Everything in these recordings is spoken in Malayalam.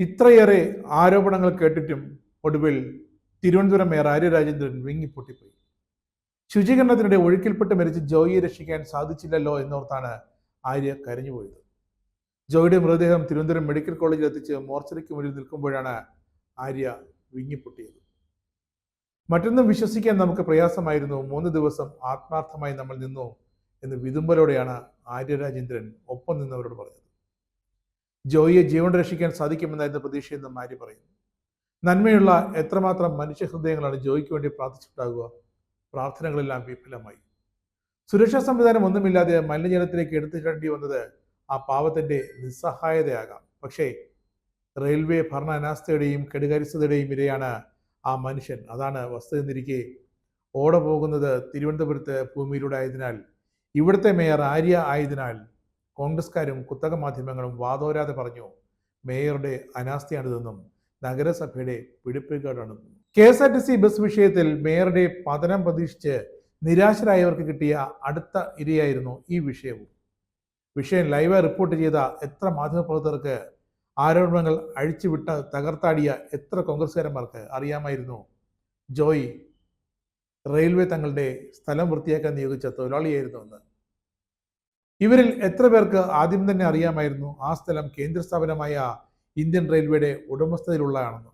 ഇത്രയേറെ ആരോപണങ്ങൾ കേട്ടിട്ടും ഒടുവിൽ തിരുവനന്തപുരം മേയർ ആര്യ രാജേന്ദ്രൻ വിങ്ങിപ്പൊട്ടിപ്പോയി ശുചീകരണത്തിനിടെ ഒഴുക്കിൽപ്പെട്ട് മരിച്ച് ജോയിയെ രക്ഷിക്കാൻ സാധിച്ചില്ലല്ലോ എന്നോർത്താണ് ആര്യ കരഞ്ഞുപോയത്. ജോയിയുടെ മൃതദേഹം തിരുവനന്തപുരം മെഡിക്കൽ കോളേജിൽ എത്തിച്ച് മോർച്ചറിക്ക് മുന്നിൽ നിൽക്കുമ്പോഴാണ് ആര്യ വിങ്ങിപ്പൊട്ടിയത് മറ്റൊന്നും വിശ്വസിക്കാൻ നമുക്ക് പ്രയാസമായിരുന്നു. മൂന്ന് ദിവസം ആത്മാർത്ഥമായി നമ്മൾ നിന്നു എന്ന് വിതുമ്പലോടെയാണ് ആര്യ രാജേന്ദ്രൻ ഒപ്പം നിന്നവരോട് പറഞ്ഞത്. ജോയിയെ ജീവൻ രക്ഷിക്കാൻ സാധിക്കുമെന്നായിരുന്നു പ്രതീക്ഷയെന്ന് മാരി പറയുന്നു. നന്മയുള്ള എത്രമാത്രം മനുഷ്യഹൃദയങ്ങളാണ് ജോയിക്ക് വേണ്ടി പ്രാർത്ഥിച്ചിട്ടുണ്ടാകുക പ്രാർത്ഥനകളെല്ലാം വിഫലമായി. സുരക്ഷാ സംവിധാനം ഒന്നുമില്ലാതെ മലിനജലത്തിലേക്ക് എടുത്തു ചാണ്ടി വന്നത് ആ പാവത്തിന്റെ നിസ്സഹായതയാകാം. പക്ഷേ റെയിൽവേ ഭരണ അനാസ്ഥയുടെയും കെടുകാര്യസ്ഥതയുടെയും ഇരയാണ് ആ മനുഷ്യൻ. അതാണ് വസ്തു എന്നിരിക്കെ ഓട പോകുന്നത് തിരുവനന്തപുരത്ത് ഭൂമിയിലൂടെ ആയതിനാൽ ഇവിടുത്തെ മേയർ ആര്യ ആയതിനാൽ കോൺഗ്രസ്കാരും കുത്തക മാധ്യമങ്ങളും വാദോരാതെ പറഞ്ഞു മേയറുടെ അനാസ്ഥയാണിതെന്നും നഗരസഭയുടെ പിടിപ്പുകേടാണ് K S R T C bus വിഷയത്തിൽ മേയറുടെ പതനം പ്രതീക്ഷിച്ച് നിരാശരായവർക്ക് കിട്ടിയ അടുത്ത ഇരയായിരുന്നു ഈ വിഷയവും. വിഷയം ലൈവായി റിപ്പോർട്ട് ചെയ്ത എത്ര മാധ്യമപ്രവർത്തകർക്ക് ആരോപണങ്ങൾ അഴിച്ചുവിട്ട തകർത്താടിയ എത്ര കോൺഗ്രസ്കാരന്മാർക്ക് അറിയാമായിരുന്നു. ജോയ് റെയിൽവേ തങ്ങളുടെ സ്ഥലം വൃത്തിയാക്കാൻ നിയോഗിച്ച തൊഴിലാളിയായിരുന്നു എന്ന് ഇവരിൽ എത്ര പേർക്ക് ആദ്യം തന്നെ അറിയാമായിരുന്നു ആ സ്ഥലം കേന്ദ്ര സ്ഥാപനമായ ഇന്ത്യൻ റെയിൽവേയുടെ ഉടമസ്ഥതയിലുള്ളതാണെന്ന്.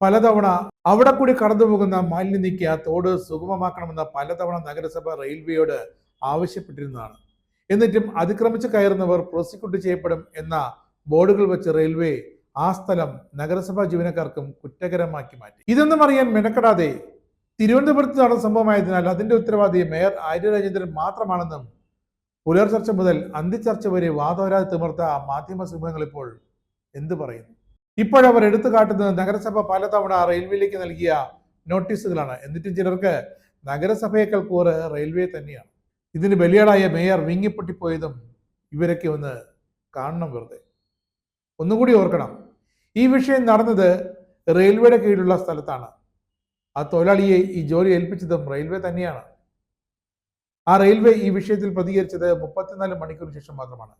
പലതവണ അവിടെ കൂടി കടന്നുപോകുന്ന മാലിന്യം നീക്കിയ തോട് സുഗമമാക്കണമെന്ന് പലതവണ നഗരസഭ റെയിൽവേയോട് ആവശ്യപ്പെട്ടിരുന്നതാണ്. എന്നിട്ടും അതിക്രമിച്ച് കയറുന്നവർ പ്രോസിക്യൂട്ട് ചെയ്യപ്പെടും എന്ന ബോർഡുകൾ വെച്ച് റെയിൽവേ ആ സ്ഥലം നഗരസഭാ ജീവനക്കാർക്കും കുറ്റകരമാക്കി മാറ്റി. ഇതൊന്നും അറിയാൻ മെനക്കെടാതെ തിരുവനന്തപുരത്ത് നടന്ന സംഭവമായതിനാൽ അതിന്റെ ഉത്തരവാദി മേയർ ആര്യ രാജേന്ദ്രൻ മാത്രമാണെന്നും പുലർച്ചർച്ച മുതൽ അന്തിച്ചർച്ച വരെ വാദോരാതെ തിമർത്ത മാധ്യമ സമൂഹങ്ങൾ ഇപ്പോൾ എന്തു പറയുന്നു? ഇപ്പോഴവർ എടുത്തു കാട്ടുന്നത് നഗരസഭ പലതവണ റെയിൽവേയിലേക്ക് നൽകിയ നോട്ടീസുകളാണ്. എന്നിട്ടും ചിലർക്ക് നഗരസഭയേക്കാൾ കൂറ് റെയിൽവേ തന്നെയാണ്. ഇതിന് ബലിയാടായ മേയർ വിങ്ങിപ്പൊട്ടിപ്പോയതും ഇവരൊക്കെ ഒന്ന് കാണണം വെറുതെ. ഒന്നുകൂടി ഓർക്കണം. ഈ വിഷയം നടന്നത് റെയിൽവേയുടെ കീഴിലുള്ള സ്ഥലത്താണ്. ആ തൊഴിലാളിയെ ഈ ജോലി ഏൽപ്പിച്ചതും റെയിൽവേ തന്നെയാണ്. ആ റെയിൽവേ ഈ വിഷയത്തിൽ പ്രതികരിച്ചത് മുപ്പത്തിനാല് മണിക്കൂർ ശേഷം മാത്രമാണ്.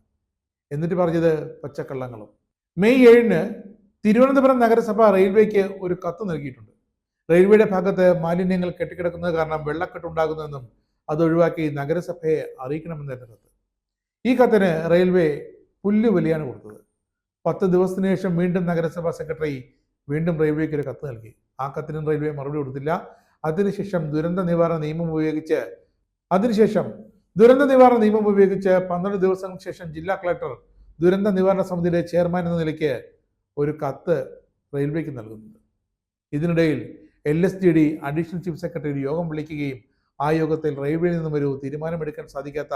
എന്നിട്ട് പറഞ്ഞത് പച്ചക്കള്ളങ്ങളും. മെയ് ഏഴിന് തിരുവനന്തപുരം നഗരസഭ റെയിൽവേക്ക് ഒരു കത്ത് നൽകിയിട്ടുണ്ട്. റെയിൽവേയുടെ ഭാഗത്ത് മാലിന്യങ്ങൾ കെട്ടിക്കിടക്കുന്നത് കാരണം വെള്ളക്കെട്ട് വെള്ളക്കെട്ടുണ്ടാകുന്നതെന്നും അത് ഒഴിവാക്കി നഗരസഭയെ അറിയിക്കണമെന്നായിരുന്നു കത്ത് ഈ കത്തിന് റെയിൽവേ പുല്ല് വലിയാണ് കൊടുത്തത്. പത്ത് ദിവസത്തിന് ശേഷം വീണ്ടും നഗരസഭാ സെക്രട്ടറി വീണ്ടും റെയിൽവേക്ക് ഒരു കത്ത് നൽകി. ആ കത്തിനും റെയിൽവേ മറുപടി കൊടുത്തില്ല. അതിനുശേഷം ദുരന്ത നിവാരണ നിയമം ഉപയോഗിച്ച് അതിനുശേഷം ദുരന്ത നിവാരണ നിയമം ഉപയോഗിച്ച് പന്ത്രണ്ട് ദിവസങ്ങൾക്ക് ശേഷം ജില്ലാ കളക്ടർ ദുരന്ത നിവാരണ സമിതിയുടെ ചെയർമാൻ എന്ന നിലയ്ക്ക് ഒരു കത്ത് റെയിൽവേക്ക് നൽകുന്നുണ്ട്. ഇതിനിടയിൽ L S G D additional chief secretary യോഗം വിളിക്കുകയും ആ യോഗത്തിൽ റെയിൽവേയിൽ നിന്നും ഒരു തീരുമാനമെടുക്കാൻ സാധിക്കാത്ത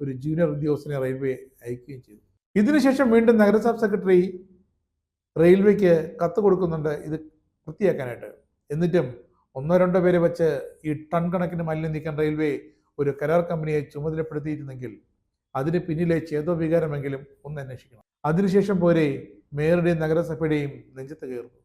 ഒരു ജൂനിയർ ഉദ്യോഗസ്ഥനെ റെയിൽവേ അയക്കുകയും ചെയ്തു. ഇതിനുശേഷം വീണ്ടും നഗരസഭ സെക്രട്ടറി റെയിൽവേക്ക് കത്ത് കൊടുക്കുന്നുണ്ട്. ഇത് വൃത്തിയാക്കാനായിട്ട്. എന്നിട്ടും ഒന്നോ രണ്ടോ പേരെ വെച്ച് ഈ ടൺ കണക്കിന് മലിനം നീക്കാൻ റെയിൽവേ ഒരു കരാർ കമ്പനിയെ ചുമതലപ്പെടുത്തിയിരുന്നെങ്കിൽ അതിന് പിന്നിലെ ചേതോവികാരമെങ്കിലും ഒന്ന് അന്വേഷിക്കണം. അതിനുശേഷം പോരെ മേയറുടെയും നഗരസഭയുടെയും നെഞ്ചത്ത് കയറുന്നു.